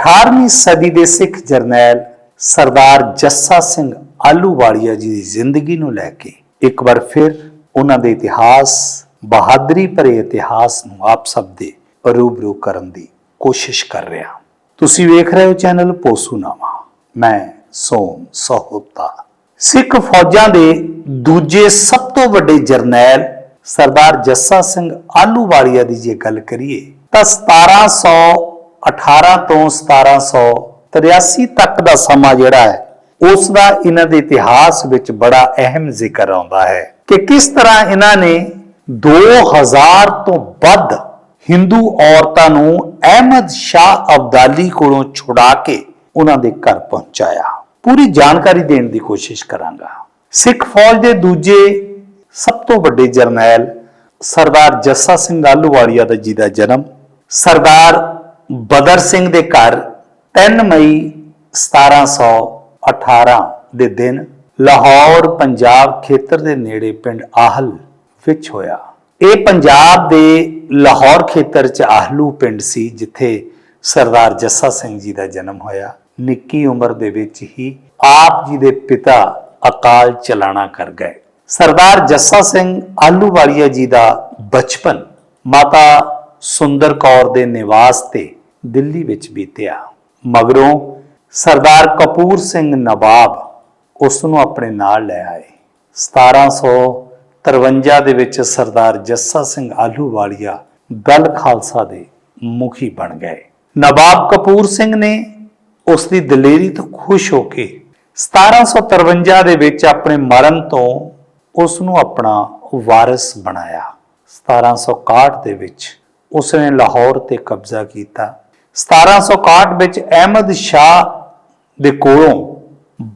18ਵੀਂ ਸਦੀ ਦੇ ਸਿੱਖ ਜਰਨੈਲ ਸਰਦਾਰ ਜੱਸਾ ਸਿੰਘ ਆਲੂਵਾਲੀਆ ਜੀ ਦੀ ਜ਼ਿੰਦਗੀ ਨੂੰ ਲੈ ਕੇ ਇੱਕ ਵਾਰ ਫਿਰ ਉਹਨਾਂ ਦੇ ਇਤਿਹਾਸ, ਬਹਾਦਰੀ ਭਰੇ ਇਤਿਹਾਸ ਨੂੰ ਆਪ ਸਭ ਦੇ ਰੂਬਰੂ ਕਰਨ ਦੀ ਕੋਸ਼ਿਸ਼ ਕਰ ਰਿਹਾ ਤੁਸੀਂ ਵੇਖ ਰਹੇ ਹੋ ਚੈਨਲ ਪੋਸੂਨਾਮਾ। ਮੈਂ ਸੋਮ ਸਹੋਤਾ। ਸਿੱਖ ਫੌਜਾਂ ਦੇ ਦੂਜੇ ਸਭ ਤੋਂ ਵੱਡੇ ਜਰਨੈਲ ਸਰਦਾਰ ਜੱਸਾ ਸਿੰਘ ਆਲੂਵਾਲੀਆ ਦੀ ਜੇ ਗੱਲ ਕਰੀਏ, ਤਾਂ 1718 ਤੋਂ 1783 ਤੱਕ ਦਾ ਸਮਾਂ ਜਿਹੜਾ ਹੈ, ਉਸ ਦਾ ਇਹਨਾਂ ਦੇ ਇਤਿਹਾਸ ਵਿੱਚ ਬੜਾ ਅਹਿਮ ਜ਼ਿਕਰ ਆਉਂਦਾ ਹੈ ਕਿ ਕਿਸ ਤਰ੍ਹਾਂ ਇਹਨਾਂ ਨੇ 2000 ਤੋਂ ਵੱਧ ਹਿੰਦੂ ਔਰਤਾਂ ਨੂੰ ਅਹਿਮਦ ਸ਼ਾਹ ਅਬਦਾਲੀ ਕੋਲੋਂ ਛੁਡਾ ਕੇ ਉਹਨਾਂ ਦੇ ਘਰ ਪਹੁੰਚਾਇਆ। ਪੂਰੀ ਜਾਣਕਾਰੀ ਦੇਣ ਦੀ ਕੋਸ਼ਿਸ਼ ਕਰਾਂਗਾ। ਸਿੱਖ ਫੌਜ ਦੇ ਦੂਜੇ ਸਭ ਤੋਂ ਵੱਡੇ ਜਰਨੈਲ ਸਰਦਾਰ ਜੱਸਾ ਸਿੰਘ ਆਲੂਵਾਲੀਆ ਦਾ ਜੀ ਦਾ ਜਨਮ, ਸਰਦਾਰ ਬਦਰ ਸਿੰਘ ਦੇ ਘਰ 3 ਮਈ 1718 ਦੇ ਦਿਨ ਲਾਹੌਰ ਪੰਜਾਬ ਖੇਤਰ ਦੇ ਨੇੜੇ ਪਿੰਡ ਆਹਲ ਵਿੱਚ ਹੋਇਆ। ਇਹ ਪੰਜਾਬ ਦੇ ਲਾਹੌਰ ਖੇਤਰ ਚ ਆਹਲੂ ਪਿੰਡ ਸੀ, ਜਿੱਥੇ ਸਰਦਾਰ ਜੱਸਾ ਸਿੰਘ ਜੀ ਦਾ ਜਨਮ ਹੋਇਆ। ਨਿੱਕੀ ਉਮਰ ਦੇ ਵਿੱਚ ਹੀ ਆਪ ਜੀ ਦੇ ਪਿਤਾ ਅਕਾਲ ਚਲਾਣਾ ਕਰ ਗਏ। ਸਰਦਾਰ ਜੱਸਾ ਸਿੰਘ ਆਲੂਵਾਲੀਆ ਜੀ ਦਾ ਬਚਪਨ ਮਾਤਾ ਸੁੰਦਰ ਕੌਰ ਦੇ ਨਿਵਾਸ ਤੇ ਦਿੱਲੀ ਵਿੱਚ ਬੀਤਿਆ। ਮਗਰੋਂ ਸਰਦਾਰ ਕਪੂਰ ਸਿੰਘ ਨਵਾਬ ਉਸ ਨੂੰ ਆਪਣੇ ਨਾਲ ਲੈ ਆਏ। 1753 ਦੇ ਵਿੱਚ ਸਰਦਾਰ ਜੱਸਾ ਸਿੰਘ ਆਲੂਵਾਲੀਆ ਦਲ ਖਾਲਸਾ ਦੇ ਮੁਖੀ ਬਣ ਗਏ। ਨਵਾਬ ਕਪੂਰ ਸਿੰਘ ਨੇ ਉਸ ਦੀ ਦਲੇਰੀ ਤੋਂ ਖੁਸ਼ ਹੋ ਕੇ 1753 ਦੇ ਵਿੱਚ ਆਪਣੇ ਮਰਨ ਤੋਂ ਉਸ ਨੂੰ ਆਪਣਾ ਵਾਰਿਸ ਬਣਾਇਆ। 1761 ਦੇ ਵਿੱਚ ਉਸ ਨੇ ਲਾਹੌਰ ਤੇ ਕਬਜ਼ਾ ਕੀਤਾ। 1761 ਵਿੱਚ ਅਹਿਮਦ ਸ਼ਾਹ ਦੇ ਕੋਲੋਂ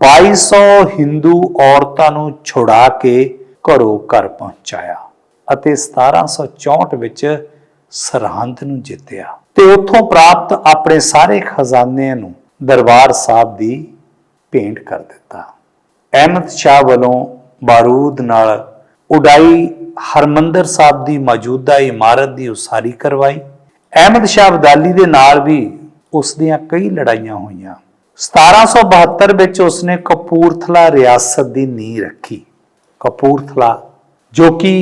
2200 ਹਿੰਦੂ ਔਰਤਾਂ ਨੂੰ ਛੁਡਾ ਕੇ ਘਰੋਂ ਘਰ ਪਹੁੰਚਾਇਆ ਅਤੇ 1764 ਵਿੱਚ ਸਰਹੰਦ ਨੂੰ ਜਿੱਤਿਆ। ਤੇ ਉੱਥੋਂ ਪ੍ਰਾਪਤ ਆਪਣੇ ਸਾਰੇ ਖਜ਼ਾਨਿਆਂ ਨੂੰ ਦਰਬਾਰ ਸਾਹਿਬ ਦੀ ਭੇਂਟ ਕਰ ਦਿੱਤਾ। ਅਹਿਮਦ ਸ਼ਾਹ ਵੱਲੋਂ ਬਾਰੂਦ ਨਾਲ ਉਡਾਈ ਹਰਮੰਦਰ ਸਾਹਿਬ ਦੀ ਮੌਜੂਦਾ ਇਮਾਰਤ ਦੀ ਉਸਾਰੀ ਕਰਵਾਈ ਅਹਿਮਦ ਸ਼ਾਹ ਅਬਦਾਲੀ ਦੇ ਨਾਲ ਵੀ ਉਸ ਦੀਆਂ ਕਈ ਲੜਾਈਆਂ ਹੋਈਆਂ। 1772 ਵਿੱਚ ਉਸਨੇ ਕਪੂਰਥਲਾ ਰਿਆਸਤ ਦੀ ਨੀਂਹ ਰੱਖੀ। ਕਪੂਰਥਲਾ, ਜੋ ਕਿ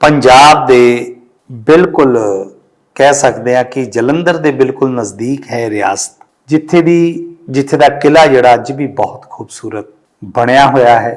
ਪੰਜਾਬ ਦੇ ਬਿਲਕੁਲ ਕਹਿ ਸਕਦੇ ਆ ਕਿ ਜਲੰਧਰ ਦੇ ਬਿਲਕੁਲ ਨਜ਼ਦੀਕ ਹੈ ਰਿਆਸਤ, ਜਿੱਥੇ ਦੀ, ਜਿੱਥੇ ਦਾ ਕਿਲਾ ਜਿਹੜਾ ਅੱਜ ਵੀ ਬਹੁਤ ਖੂਬਸੂਰਤ ਬਣਿਆ ਹੋਇਆ ਹੈ।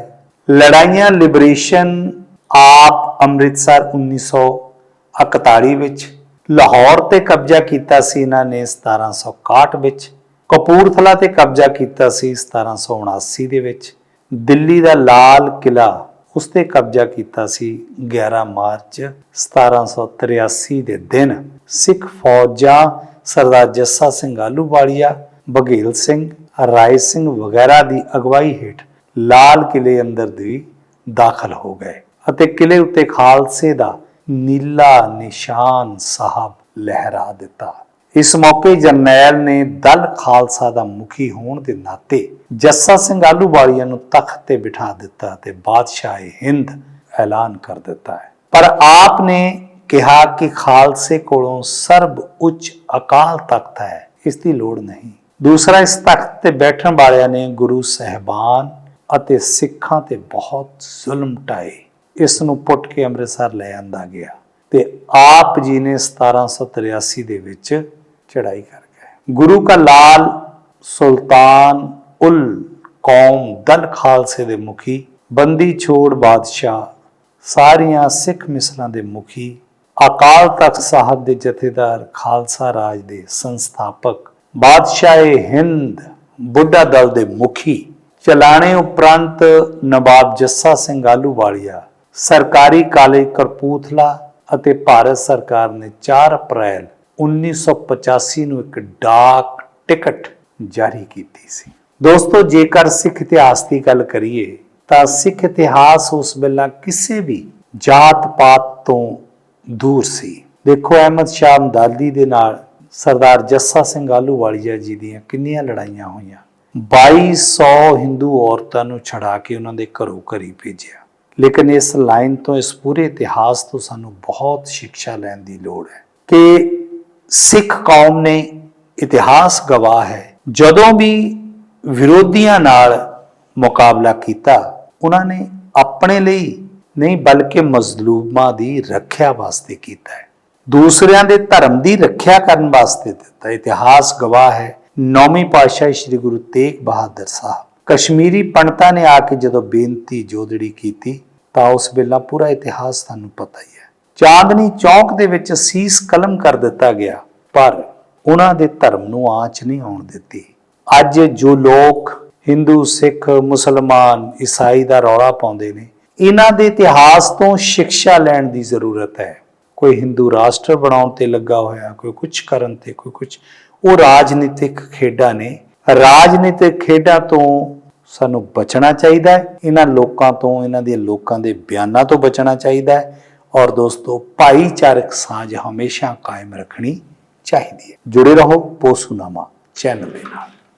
ਲੜਾਈਆਂ ਲਿਬਰੇਸ਼ਨ ਆਪ ਅੰਮ੍ਰਿਤਸਰ 1941 ਵਿੱਚ ਲਾਹੌਰ ਤੇ ਕਬਜ਼ਾ ਕੀਤਾ ਸੀ ਇਹਨਾਂ ਨੇ 1761 ਵਿੱਚ, ਕਪੂਰਥਲਾ ਤੇ ਕਬਜ਼ਾ ਕੀਤਾ ਸੀ 1779 ਦੇ ਵਿੱਚ, ਦਿੱਲੀ ਦਾ ਲਾਲ ਕਿਲਾ ਉਸ ਤੇ ਕਬਜ਼ਾ ਕੀਤਾ ਸੀ 11 ਮਾਰਚ 1783 ਦੇ ਦਿਨ। ਸਿੱਖ ਫੌਜਾਂ ਸਰਦਾਰ ਜੱਸਾ ਸਿੰਘ ਆਲੂਵਾਲੀਆ ਬਘੇਲ ਸਿੰਘ, ਰਾਏ ਸਿੰਘ ਵਗੈਰਾ ਦੀ ਅਗਵਾਈ ਹੇਠ ਲਾਲ ਕਿਲੇ ਅੰਦਰ ਦੀ ਦਾਖਲ ਹੋ ਗਏ ਅਤੇ ਕਿਲੇ ਉੱਤੇ ਖਾਲਸੇ ਦਾ ਨੀਲਾ ਨਿਸ਼ਾਨ ਸਾਹਿਬ ਲਹਿਰਾ ਦਿੱਤਾ। ਇਸ ਮੌਕੇ ਜਰਨੈਲ ਨੇ ਦਲ ਖਾਲਸਾ ਦਾ ਮੁਖੀ ਹੋਣ ਦੇ ਨਾਤੇ ਜੱਸਾ ਸਿੰਘ ਆਲੂਵਾਲੀਆ ਨੂੰ ਤਖਤ ਤੇ ਬਿਠਾ ਦਿੱਤਾ ਤੇ ਬਾਦਸ਼ਾਹ ਹਿੰਦ ਐਲਾਨ ਕਰ ਦਿੱਤਾ ਹੈ। ਪਰ ਆਪ ਨੇ ਕਿਹਾ ਕਿ ਖਾਲਸੇ ਕੋਲੋਂ ਸਰਬ ਉੱਚ ਅਕਾਲ ਤਖਤ ਹੈ, ਇਸ ਦੀ ਲੋੜ ਨਹੀਂ। ਦੂਸਰਾ, ਇਸ ਤਖਤ ਤੇ ਬੈਠਣ ਵਾਲਿਆਂ ਨੇ ਗੁਰੂ ਸਹਿਬਾਨ ਅਤੇ ਸਿੱਖਾਂ ਤੇ ਬਹੁਤ ਜ਼ੁਲਮ ਢਾਏ ਇਸ ਨੂੰ ਪੁੱਟ ਕੇ ਅੰਮ੍ਰਿਤਸਰ ਲੈ ਆਂਦਾ ਗਿਆ ਤੇ ਆਪ ਜੀ ਨੇ 1783 ਦੇ ਵਿੱਚ ਚੜਾਈ ਕਰ ਗਏ। ਗੁਰੂ ਕਾ ਲਾਲ ਸੁਲਤਾਨ ਉਲ ਕੌਮ ਦਲ ਖਾਲਸੇ ਦੇ ਮੁਖੀ, ਬੰਦੀ ਛੋੜ ਬਾਦਸ਼ਾਹ, ਸਾਰੀਆਂ ਸਿੱਖ ਮਿਸਲਾਂ ਦੇ ਮੁਖੀ, ਅਕਾਲ ਤਖਤ ਸਾਹਿਬ ਦੇ ਜਥੇਦਾਰ, ਖਾਲਸਾ ਰਾਜ ਦੇ ਸੰਸਥਾਪਕ, ਬਾਦਸ਼ਾਹ ਹਿੰਦ ਬੁੱਢਾ ਦਲ ਦੇ ਮੁਖੀ, ਚਲਾਣੇ ਉਪਰੰਤ ਨਵਾਬ ਜੱਸਾ ਸਿੰਘ ਆਲੂਵਾਲੀਆ ਸਰਕਾਰੀ ਕਾਲਜ ਕਰਪੂਥਲਾ ਅਤੇ ਭਾਰਤ ਸਰਕਾਰ ਨੇ 4 ਅਪ੍ਰੈਲ 1985 ਨੂੰ ਇੱਕ ਡਾਕ ਟਿਕਟ ਜਾਰੀ ਕੀਤੀ ਸੀ। ਦੋਸਤੋ, ਜੇਕਰ ਸਿੱਖ ਇਤਿਹਾਸ ਦੀ ਗੱਲ ਕਰੀਏ, ਤਾਂ ਸਿੱਖ ਇਤਿਹਾਸ ਉਸ ਵੇਲੇ ਕਿਸੇ ਵੀ ਜਾਤ ਪਾਤ ਤੋਂ ਦੂਰ ਸੀ। ਦੇਖੋ, ਅਹਿਮਦ ਸ਼ਾਹ ਅਮਦਾਦੀ ਦੇ ਨਾਲ ਸਰਦਾਰ ਜੱਸਾ ਸਿੰਘ ਆਲੂਵਾਲੀਆ ਜੀ ਦੀਆਂ ਕਿੰਨੀਆਂ ਲੜਾਈਆਂ ਹੋਈਆਂ। 2200 ਹਿੰਦੂ ਔਰਤਾਂ ਨੂੰ ਛੜਾ ਕੇ ਉਹਨਾਂ ਦੇ ਘਰੋਂ ਘਰੀ ਭੇਜਿਆ। ਲੇਕਿਨ ਇਸ ਲਾਈਨ ਤੋਂ, ਇਸ ਪੂਰੇ ਇਤਿਹਾਸ ਤੋਂ ਸਾਨੂੰ ਬਹੁਤ ਸਿੱਖਿਆ ਲੈਣ ਦੀ ਲੋੜ ਹੈ ਕਿ ਸਿੱਖ ਕੌਮ ਨੇ ਇਤਿਹਾਸ ਗਵਾਹ ਹੈ। ਜਦੋਂ ਵੀ ਵਿਰੋਧੀਆਂ ਨਾਲ ਮੁਕਾਬਲਾ ਕੀਤਾ, ਉਹਨਾਂ ਨੇ ਆਪਣੇ ਲਈ ਨਹੀਂ, ਬਲਕਿ ਮਜ਼ਲੂਮਾਂ ਦੀ ਰੱਖਿਆ ਵਾਸਤੇ ਕੀਤਾ ਹੈ। ਦੂਸਰਿਆਂ ਦੇ ਧਰਮ ਦੀ ਰੱਖਿਆ ਕਰਨ ਵਾਸਤੇ ਦਿੱਤਾ। ਇਤਿਹਾਸ ਗਵਾਹ ਹੈ। ਨੌਵੀਂ ਪਾਤਸ਼ਾਹੀ ਸ੍ਰੀ ਗੁਰੂ ਤੇਗ ਬਹਾਦਰ ਸਾਹਿਬ। ਕਸ਼ਮੀਰੀ ਪੰਡਤਾਂ ਨੇ ਆ ਕੇ ਜਦੋਂ ਬੇਨਤੀ ਜੋਦੜੀ ਕੀਤੀ, ਤਾਂ ਉਸ ਵੇਲਾ ਪੂਰਾ ਇਤਿਹਾਸ ਤੁਹਾਨੂੰ ਪਤਾ ਹੀ ਹੈ। ਚਾਂਦਨੀ ਚੌਕ ਦੇ ਵਿੱਚ ਸੀਸ ਕਲਮ ਕਰ ਦਿੱਤਾ ਗਿਆ, ਪਰ ਉਹਨਾਂ ਦੇ ਧਰਮ ਨੂੰ ਆਂਚ ਨਹੀਂ ਆਉਣ ਦਿੱਤੀ। ਅੱਜ ਜੋ ਲੋਕ ਹਿੰਦੂ, ਸਿੱਖ, ਮੁਸਲਮਾਨ, ਈਸਾਈ ਦਾ ਰੌਲਾ ਪਾਉਂਦੇ ਨੇ, ਇਹਨਾਂ ਦੇ ਇਤਿਹਾਸ ਤੋਂ ਸਿੱਖਿਆ ਲੈਣ ਦੀ ਜ਼ਰੂਰਤ ਹੈ। ਕੋਈ ਹਿੰਦੂ ਰਾਸ਼ਟਰ ਬਣਾਉਣ ਤੇ ਲੱਗਾ ਹੋਇਆ, ਕੋਈ ਕੁਝ ਕਰਨ ਤੇ, ਕੋਈ ਕੁਝ ਉਹ ਰਾਜਨੀਤਿਕ ਖੇਡਾਂ ਨੇ। ਰਾਜਨੀਤਿਕ ਖੇਡਾਂ ਤੋਂ ਸਾਨੂੰ ਬਚਣਾ ਚਾਹੀਦਾ ਹੈ। ਇਹਨਾਂ ਲੋਕਾਂ ਤੋਂ, ਇਹਨਾਂ ਦੇ ਲੋਕਾਂ ਦੇ ਬਿਆਨਾਂ ਤੋਂ ਬਚਣਾ ਚਾਹੀਦਾ ਹੈ। ਔਰ ਦੋਸਤੋ, ਭਾਈਚਾਰਕ ਸਾਂਝ ਹਮੇਸ਼ਾ ਕਾਇਮ ਰੱਖਣੀ ਚਾਹੀਦੀ ਹੈ। ਜੁੜੇ ਰਹੋ ਪੋਸੂਨਾਮਾ ਚੈਨਲ ਦੇ ਨਾਲ।